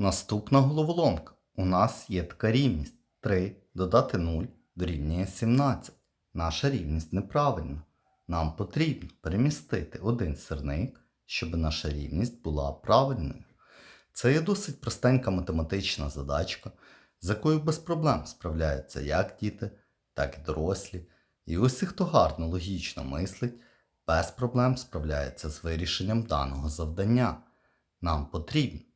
Наступна головоломка. У нас є така рівність 3 додати 0 дорівнює 17. Наша рівність неправильна. Нам потрібно перемістити один сирник, щоб наша рівність була правильною. Це є досить простенька математична задачка, з якою без проблем справляються як діти, так і дорослі. І усі, хто гарно логічно мислить, без проблем справляється з вирішенням даного завдання. Нам потрібно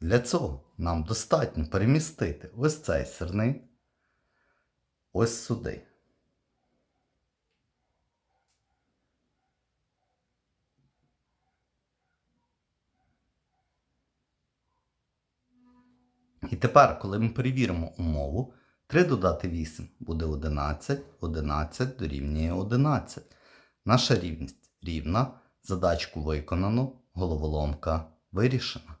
Для цього нам достатньо перемістити ось цей сирник ось сюди. І тепер, коли ми перевіримо умову, 3 додати 8 буде 11, 11 дорівнює 11. Наша рівність рівна, задачку виконано, головоломка вирішена.